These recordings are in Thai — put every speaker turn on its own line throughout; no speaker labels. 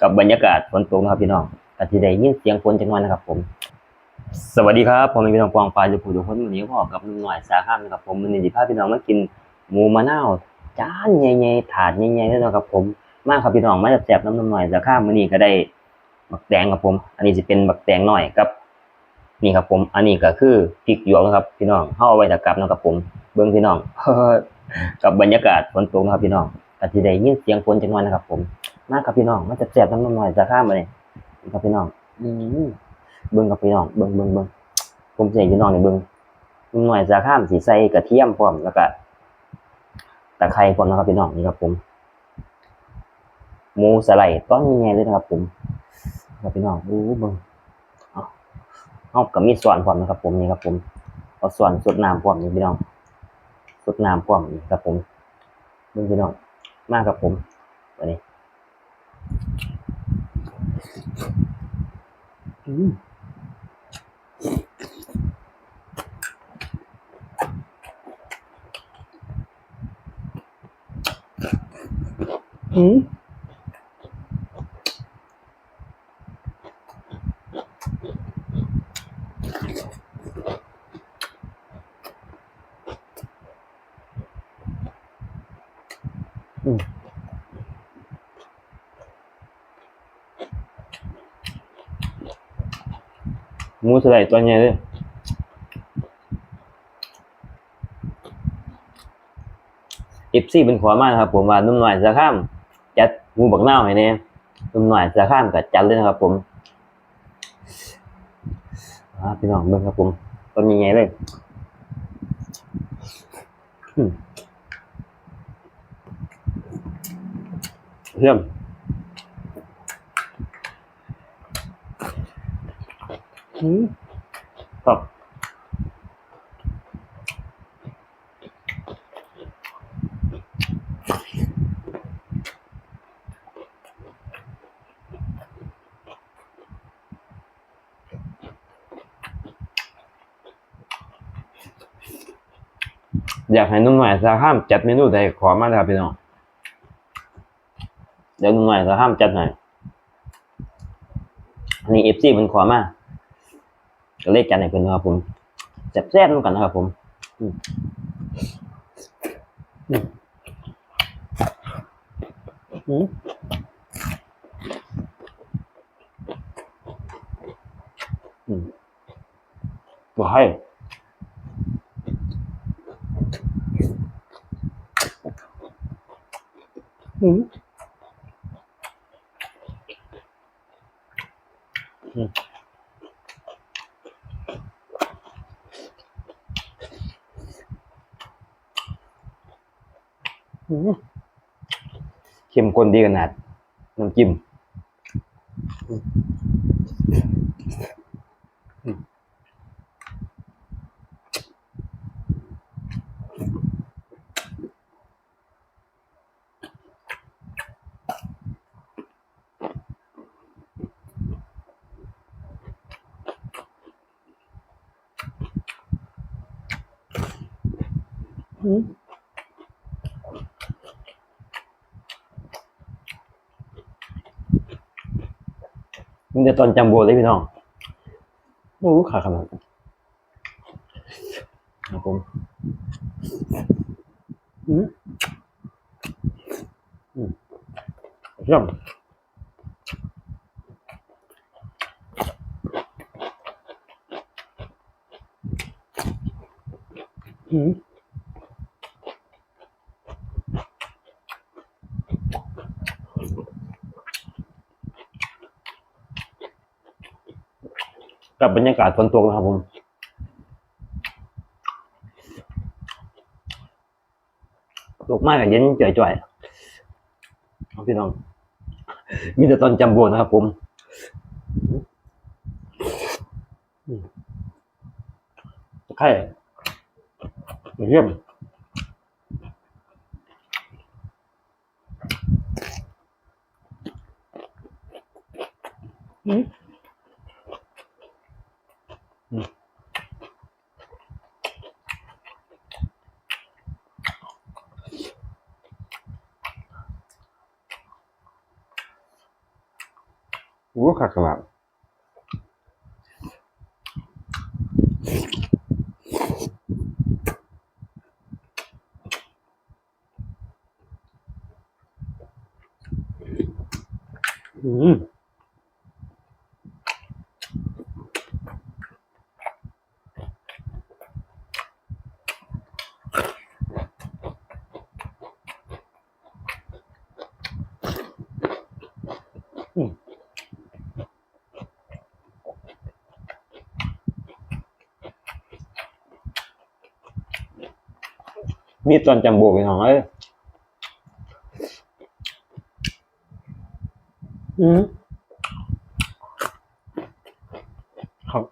กับบรรยากาศฝนตกนะครับพี่น้องก็สิได้ยินเสียงฝนจังหวะนะครับ ผม สวัสดีครับผมเป็นพี่น้องปองปลายอยู่ผู้ทุกคนวันนี้พ่อกับหนุ่มหน่อยสาข้ามนะครับผมวันนี้สิพาพี่น้องมากินหมูมะนาวจานใหญ่ๆถาดใหญ่ๆเลยนะครับ ผมมากครับพี่น้องมาแซ่บๆน้ำนมหน่อยสาข้ามมื้อนี้ก็ได้บักแตงครับผม อันนี้สิเป็นบักแตงหน่อยกับ นี่ครับผม อันนี้ก็คือพริกหยวกนะครับ พี่น้องเฮาเอาไว้ตะกับนะครับผม เบิ่งพี่น้องกับบรรยากาศฝนตกนะครับพี่น้องก็สิได้ยินเสียงฝนจังหวะนะครับผม มาครับพี่น้องมาแซ่บๆน้ำหนุ่มหน่อยสาข้ามมาเลยนี่ครับพี่น้องอืมเบิ่งกับพี่น้องเบิ่งเบิ่งเบิ่งผมสิให้พี่น้องนี่เบิ่งหน่วยสาข้ามสิใส่กระเทียมพร้อมแล้วก็ตะไคร้พร้อมนะครับพี่น้องนี่ครับผมหมูสไลด์ต้อนใหญ่ๆเลยนะครับผมครับพี่น้องดูเบิ่งเอาเอากับมีส่วนพร้อมนะครับ ผมนี่ครับผมเอาส่วนสดน้ำพร้อมนี่พี่น้องสดน้ำพร้อมนี่ครับผมเบิ่งพี่น้องมากครับผมวันนี้ อืม หมูสไลด์ตัวใหญ่เลยเอฟซีเป็นขวามากนะครับ ผมว่านุ่มหน่อยจะข้าม จัดหมูบักเน่าวให้แน่นุ่มหน่อยจะข้ามกับจัดเลยนะครับ ผมพี่น้องเบิ่งครับผมต้นใหญ่ๆเลยเยี่ยมอืม ครับอยากให้นุ่มหน่อยจะข้ามจัดเมนูใดขอมาเลยครับพี่น้องเดี๋ยวนุ่มหน่อยจะข้ามจัดหน่อยนนี้เอฟซีเป็นขอมา ก็เลขจัดให้เพิ่นนะครับผมแซ่บๆนู่กันนะครับผมอืมอืมอืมอืมบ่ให้อืมอืมอืม เข้นดีขนาดน้ำจิ้มอืมอื มอืมมันจะตอนจัมโบเลยพี่น้องโอ้ขาขนาดครับผมอืมอืมเยี่ยมอืม กับบรรยากาศฝนตกนะครับผมตกมากกับเย็นจ่อยๆเอาพี่น้อง มีแต่ตอนจำโบนะครับผมอืมไข่เยี่ยมอืม โอ้ขัดขนา ดอืมมีตอนจำโบกไปหน่อยอืมครับ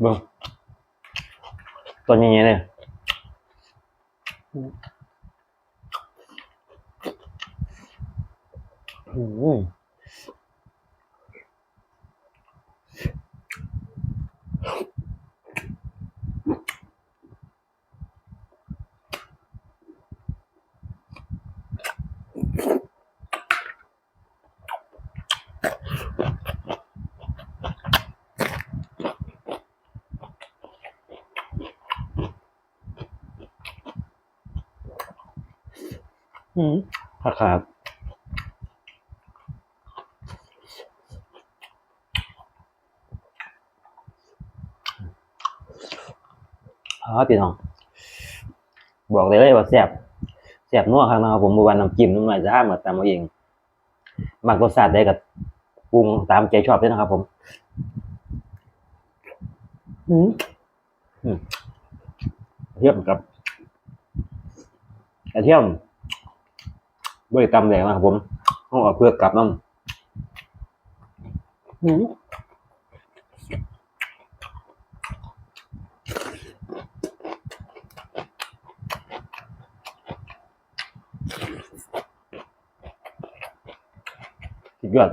เบิ่งตัวนี้เลยอืม อืมครับครับอ๋อพี่น้อง บอกเลยเลยว่าแซ่บแซ่บนัวครับนะครับผมเมื่อวานน้ำจิ้มน้ำลายจะห้ามมาตามเอาเองมักรสชาติได้กับปรุงตามใจชอบด้วยนะครับ ผม อืมอืมเทียมกับกระเทียม บริกรรมแดงนะครับผมห้องเอาเพื่อกลับน้ำอืมสุดยอด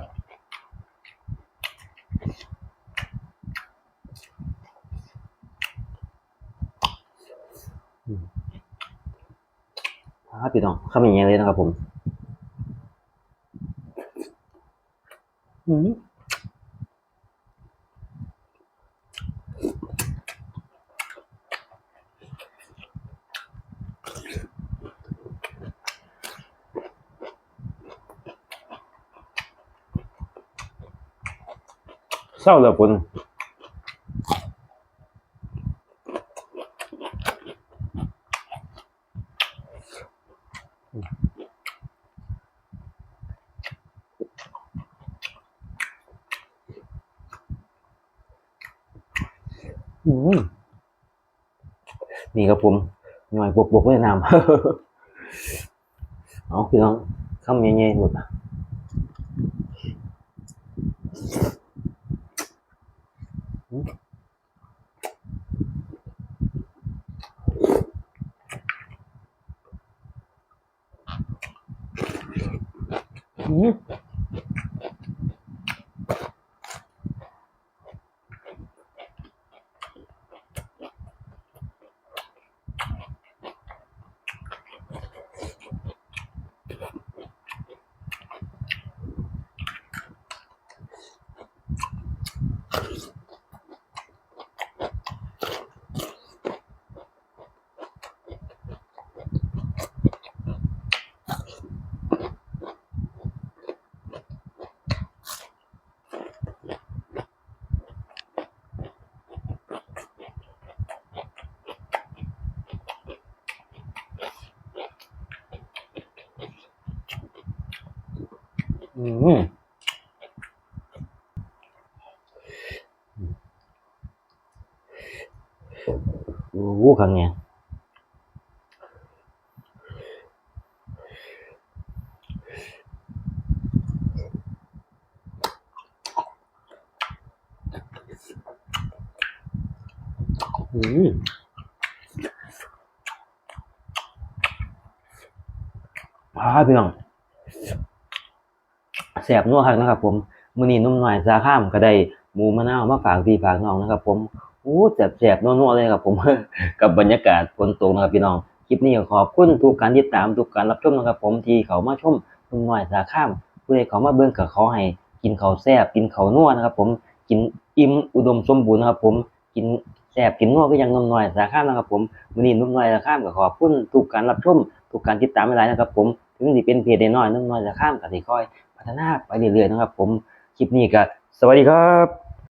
อ่าพี่น้องข้ามอย่างเงี้ยเลยนะครับผม อืมเศร้าเลยคุณอืม นี่ครับผมหน่อยบวกบวกเวียดนามเอาพี่น้องข้ามเงี้ยๆหมดอะอืม อืมโอ้โหครั้งเนี้ยอืมอ่าพี่น้อง แสบนัวครับนะครับ ผมมื้อนี้นุ่มหน่อยซาข้ามก็ได้หมูมะนาวมาฝากพี่ฝากน้องนะครับ ผมโอ้แสบแสบนัวๆเลยครับผม กับบรรยากาศฝนตกนะครับพี่น้องคลิปนี้ขอบคุณทุกการติดตามทุกการรับชมนะครับผมที่เขามาชมนุ่มน้อยสาข้ามผู้ใดเขามาเบิ่งก็ขอให้กินเขาแซ่บกินเขานัวนะครับ ผมกินอิ่มอุดมสมบูรณ์นะครับ ผมกินแซ่บกินนัวก็ยังนุ่มน้อยสาข้ามนะครับ ผมมื้อนี้นุ่มน้อยสาข้ามก็ขอบคุณทุกการรับชมทุกการติดตามหลายๆนะครับ ผมถึงสิเป็นเพจน้อยนุ่มน้อยสาข้ามก็สิคอย พัฒนาไปเรื่อยๆนะครับ ผมคลิปนี้ก็สวัสดีครับ